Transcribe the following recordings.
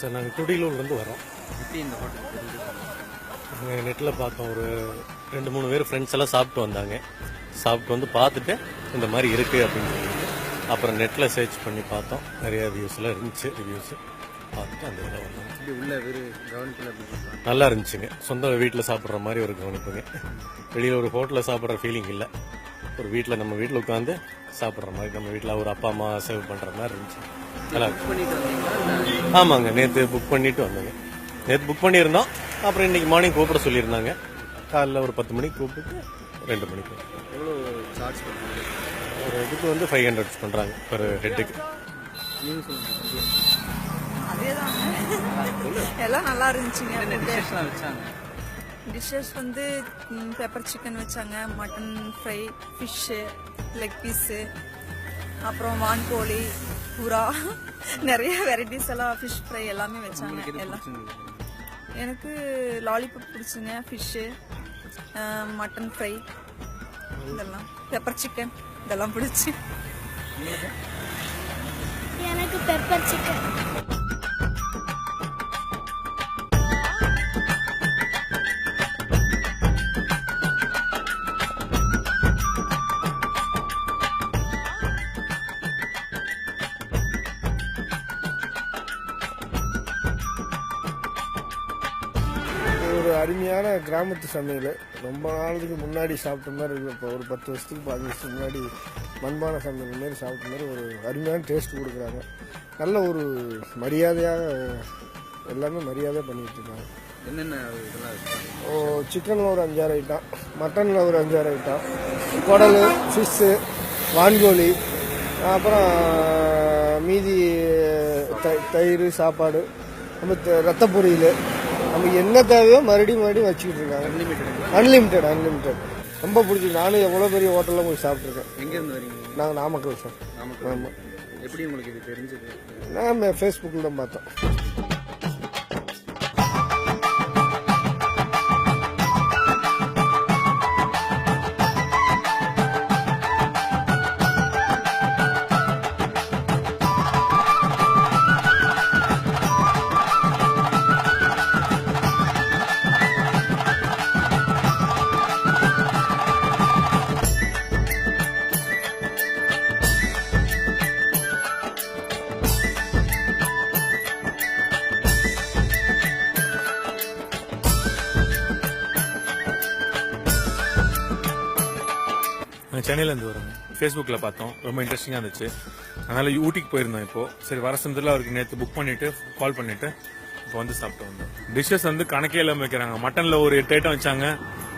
Sir நாங்கள் துடிலூர்லேருந்து வரோம். எப்படி இந்த ஹோட்டல் தெரியுது நெட்டில் பார்த்தோம் ஒரு ரெண்டு மூணு பேர் ஃப்ரெண்ட்ஸ் எல்லாம் சாப்பிட்டு வந்தாங்க. சாப்பிட்டு வந்து பார்த்துட்டு இந்த மாதிரி இருக்குது அப்படின்னு சொல்லிட்டு அப்புறம் நெட்டில் சர்ச் பண்ணி பார்த்தோம். நிறைய ரிவ்யூஸ்லாம் இருந்துச்சு ரிவ்யூஸ் பார்த்துட்டு அந்த இதில் வந்தோம். உள்ள. நல்லா இருந்துச்சுங்க. சொந்த வீட்டில் சாப்பிட்ற மாதிரி ஒரு கவனிப்புங்க. வெளியில் ஒரு ஹோட்டலில் சாப்பிட்ற ஃபீலிங் இல்லை. ஒரு வீட்டில் நம்ம வீட்டில் உட்காந்து சாப்பிட்ற மாதிரி நம்ம வீட்டில் ஒரு அப்பா அம்மா சேவ் பண்ணுற மாதிரி இருந்துச்சு. நல்லா இருக்கு. புக் பண்ணிட்டு வந்தீங்களா? இல்ல. ஆமாங்க நேற்று புக் பண்ணிட்டு வந்தோங்க. நேற்று புக் பண்ணியிருந்தோம். அப்புறம் இன்னைக்கு மார்னிங் கூப்பிட சொல்லியிருந்தாங்க. காலைல ஒரு பத்து மணிக்கு கூப்பிட்டு ரெண்டு மணிக்கு. எவ்வளோ சார்ஜ் பண்ணுறீங்க? ஒரு இதுக்கு வந்து ஃபைவ் ஹண்ட்ரட்ஸ் பண்ணுறாங்க ஒரு ஹெட்டுக்கு எல்லாம் நல்லா இருந்துச்சுங்க டிஷ்ஷஸ் வந்து பெப்பர் சிக்கன் வச்சாங்க mutton fry fish leg piece அப்புறம் வான்கோழி புறா நிறைய வெரைட்டிஸ் எல்லாம் ஃபிஷ் ஃப்ரை எல்லாமே வச்சாங்க எல்லாம். எனக்கு லாலிபப் பிடிச்சுங்க ஃபிஷ்ஷு மட்டன் ஃப்ரை இதெல்லாம். பெப்பர் சிக்கன் இதெல்லாம் பிடிச்சி. எனக்கு பெப்பர் சிக்கன் அருமையான கிராமத்து சமையல். ரொம்ப நாளுக்கு முன்னாடி சாப்பிட்ட மாதிரி இருக்கு. இப்போ ஒரு பத்து வருஷத்துக்கு பதினஞ்சு வருஷத்துக்கு முன்னாடி மண்பான சமையல் மாதிரி சாப்பிட்ட மாதிரி ஒரு அருமையான டேஸ்ட் கொடுக்குறாங்க. நல்ல ஒரு மரியாதையாக எல்லாமே மரியாதை பண்ணிட்டு இருக்காங்க. என்னென்ன ஓ சிக்கனில் ஒரு அஞ்சாறு ஐட்டம் மட்டனில் ஒரு அஞ்சாறு ஐட்டம் குடல் ஃபிஷ்ஷு வான்கோழி அப்புறம் மீதி த- தயிர் சாப்பாடு நம்ம ரத்த பொரியல் நமக்கு என்ன தேவையோ மறுபடியும் மறுபடியும் வச்சுக்கிட்டு இருக்காங்க. அன்லிமிட்டெட் அன்லிமிட்டெட் ரொம்ப பிடிச்சி நானும் எவ்வளோ பெரிய ஹோட்டலில் போய் சாப்பிட்ருக்கேன் எங்கேருந்து வரீங்க? நாங்கள் நாமக்கல் சார். நாமக்கல். ஆமாம் எப்படி உங்களுக்கு இது தெரிஞ்சது? நான் ஃபேஸ்புக்கில் தான் பார்த்தோம். சென்னையிலேருந்து வரேன் ஃபேஸ்புக்கில் பார்த்தோம். ரொம்ப இன்ட்ரெஸ்டிங்காக இருந்துச்சு. அதனால் ஊட்டிக்கு போயிருந்தோம் இப்போது சரி வர சமயத்தில் அவருக்கு நேற்று புக் பண்ணிவிட்டு கால் பண்ணிவிட்டு இப்போ வந்து சாப்பிட்டு வந்தோம் டிஷ்ஷஸ் வந்து கணக்கே இல்லாமல் வைக்கிறாங்க. மட்டனில் ஒரு எட்டு ஐட்டம் வச்சாங்க.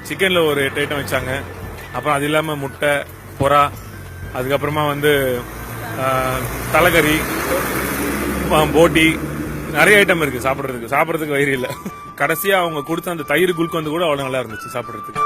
சிக்கனில் ஒரு எட்டு ஐட்டம் வச்சாங்க. அப்புறம் அது இல்லாமல் முட்டை புறா அதுக்கப்புறமா வந்து தலைகறி தலைக்கறி போட்டி நிறைய ஐட்டம் இருக்குது சாப்பிட்றதுக்கு. சாப்பிட்றதுக்கு வயிறு இல்லை. கடைசியாக அவங்க கொடுத்த அந்த தயிர் குல்க்கு வந்து கூட அவ்வளோ நல்லா இருந்துச்சு சாப்பிட்றதுக்கு.